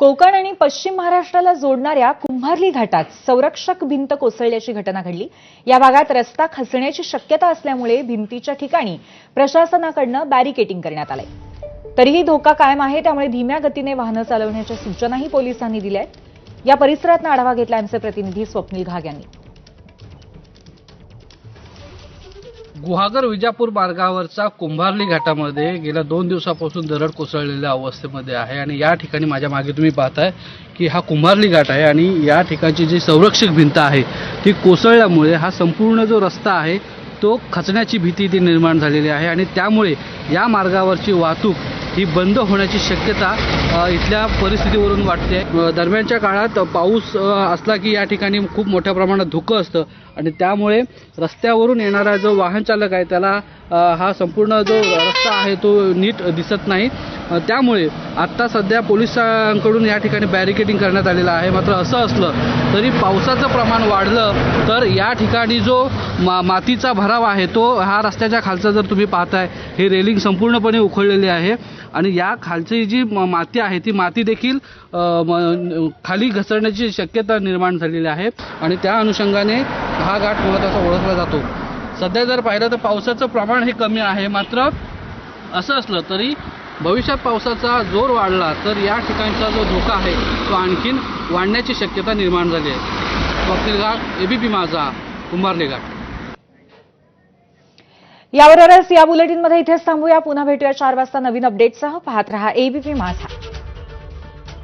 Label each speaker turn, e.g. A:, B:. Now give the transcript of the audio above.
A: कोकण आणि पश्चिम महाराष्ट्राला जोडणाऱ्या कुंभारली घाटात संरक्षक भिंत कोसळल्याची घटना घडली. या भागात रस्ता खचण्याची शक्यता असल्यामुळे भिंतीच्या ठिकाणी प्रशासनाकडनं बॅरिकेटिंग करण्यात आलंय. तरीही धोका कायम आहे त्यामुळे धीम्या गतीने वाहनं चालवण्याच्या सूचनाही पोलिसांनी दिल्या आहेत या परिसरातनं आढावा घेतला आमचे प्रतिनिधी स्वप्नील घाग यांनी.
B: गुहागर विजापूर मार्गावरचा कुंभारली घाटामध्ये गेल्या दोन दिवसापासून दरड कोसळलेल्या अवस्थेमध्ये आहे आणि या ठिकाणी माझ्या मागे तुम्ही पाहताय की हा कुंभारली घाट आहे आणि या ठिकाणची जी संरक्षक भिंत आहे ती कोसळल्यामुळे हा संपूर्ण जो रस्ता आहे तो खचण्याची भीती ती निर्माण झालेली आहे आणि त्यामुळे या मार्गावरची वाहतूक ही बंद होण्याची शक्यता इथल्या परिस्थितीवरून वाटते. दरम्यानच्या काळात पाऊस असला की या ठिकाणी खूप मोठ्या प्रमाणात धुकं असतं. आणि त्यामुळे रस्त्यावरून येणारा जो वाहन चालक आहे त्याला हा संपूर्ण जो रस्ता आहे तो नीट दिसत नाही. त्यामुळे आत्ता सध्या पोलिसांकडून या ठिकाणी बॅरिकेडिंग करण्यात आलेलं आहे. मात्र असं असलं तरी पावसाचं प्रमाण वाढलं तर या ठिकाणी जो मा मातीचा भराव आहे तो हा रस्त्याच्या खालचा जर तुम्ही पाहताय हे रेलिंग संपूर्णपणे उखळलेली आहे. आणि या खालची जी म- माती आहे ती माती देखील म- खाली घसरण्याची शक्यता निर्माण झालेली आहे. आणि त्या अनुषंगाने हा घाट महत्त्वाचा ओळखला जातो. सध्या जर पाहिलं तर पावसाचं प्रमाण हे कमी आहे. मात्र असं असलं तरी भविष्यात पावसाचा जोर वाढला तर या ठिकाणचा जो धोका आहे तो आणखीन वाढण्याची शक्यता निर्माण झाली आहे. स्वप्नील घाट एबीपी माझा कुंभारले घाट
A: याबरोबरच या बुलेटिनमध्ये इथेच थांबूया. पुन्हा भेटूया चार वाजता नवीन अपडेटसह पाहत रहा एबीपी माझा.